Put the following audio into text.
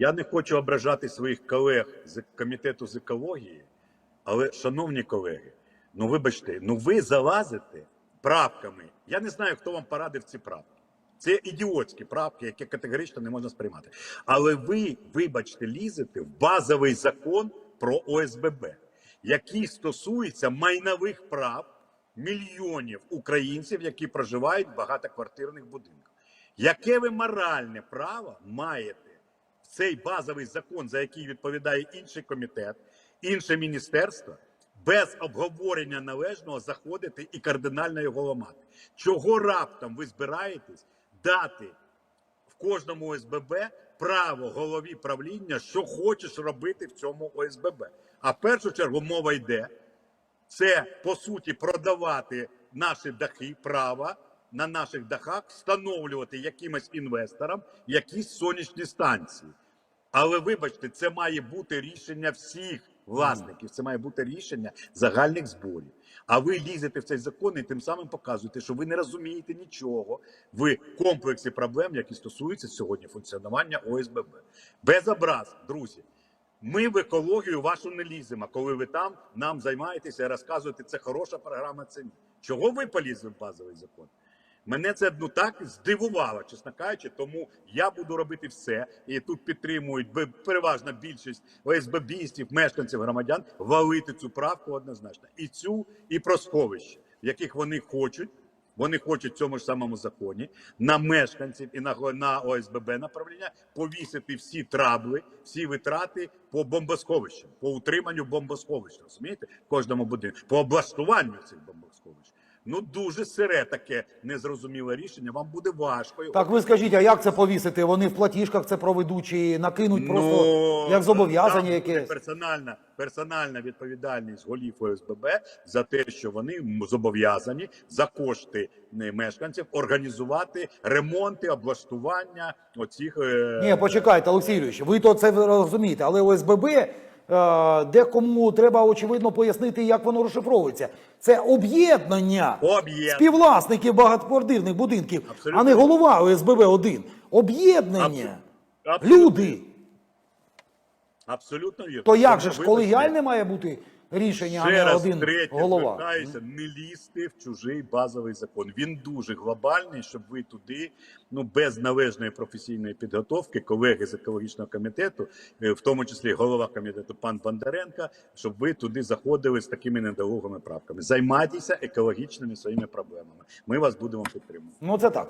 Я не хочу ображати своїх колег з комітету з екології, але, шановні колеги, ну вибачте, ну ви залазите правками. Я не знаю, хто вам порадив ці правки. Це ідіотські правки, які категорично не можна сприймати. Але ви, вибачте, лізете в базовий закон про ОСББ, який стосується майнових прав мільйонів українців, які проживають в багатоквартирних будинках. Яке ви моральне право маєте цей базовий закон, за який відповідає інший комітет, інше міністерство, без обговорення належного заходити і кардинально його ламати? Чого раптом ви збираєтесь дати в кожному ОСББ право голові правління, що хочеш робити в цьому ОСББ? А в першу чергу мова йде це по суті продавати наші дахи, права на наших дахах, встановлювати якимось інвесторам якісь сонячні станції. Але вибачте, це має бути рішення всіх власників, це має бути рішення загальних зборів. А ви лізете в цей закон і тим самим показуєте, що ви не розумієте нічого в комплексі проблем, які стосуються сьогодні функціонування ОСББ. Без образ, друзі. Ми в екологію вашу не ліземо, коли ви там нам займаєтеся і розказуєте, це хороша програма, це ні. Чого ви полізли в базовий закон? Мене це ну так здивувало, чесно кажучи. Тому я буду робити все, і тут підтримують переважна більшість ОСББістів, мешканців громадян валити цю правку однозначно. І цю, і про сховище, в яких вони хочуть. Вони хочуть в цьому ж самому законі на мешканців і на, на ОСББ направлення повісити всі трабли, всі витрати по бомбосховищам, по утриманню бомбосховищ. Розумієте, кожному будинку, по облаштуванню цих бомбосховищ. Ну дуже сире таке незрозуміле рішення. Вам буде важко його. Так ви скажіть, а як це повісити? Вони в платіжках це проведуть чи накинуть просто як зобов'язання, Ну, буде персональна, персональна відповідальність голів ОСББ за те, що вони зобов'язані за кошти е, мешканців організувати ремонти, облаштування оцих е, ні, почекайте, Олексій Юрійович, ви то це розумієте, але ОСББ декому треба очевидно пояснити, як воно розшифровується. Це об'єднання Об'єднання. співвласників багатоквартирних будинків, Абсолютно. а не голова ОСББ один. Об'єднання. Абсолютно. Люди. абсолютно вірно. То як же ж колегіальне має бути рішення, а Ще не раз один третє голова? звертаюся, не лізти в чужий базовий закон. Він дуже глобальний, щоб ви туди, ну без належної професійної підготовки, колеги з екологічного комітету, е, в тому числі голова комітету пан Бондаренко, щоб ви туди заходили з такими недолугими правками. Займайтеся екологічними своїми проблемами. Ми вас будемо підтримувати. Ну це так.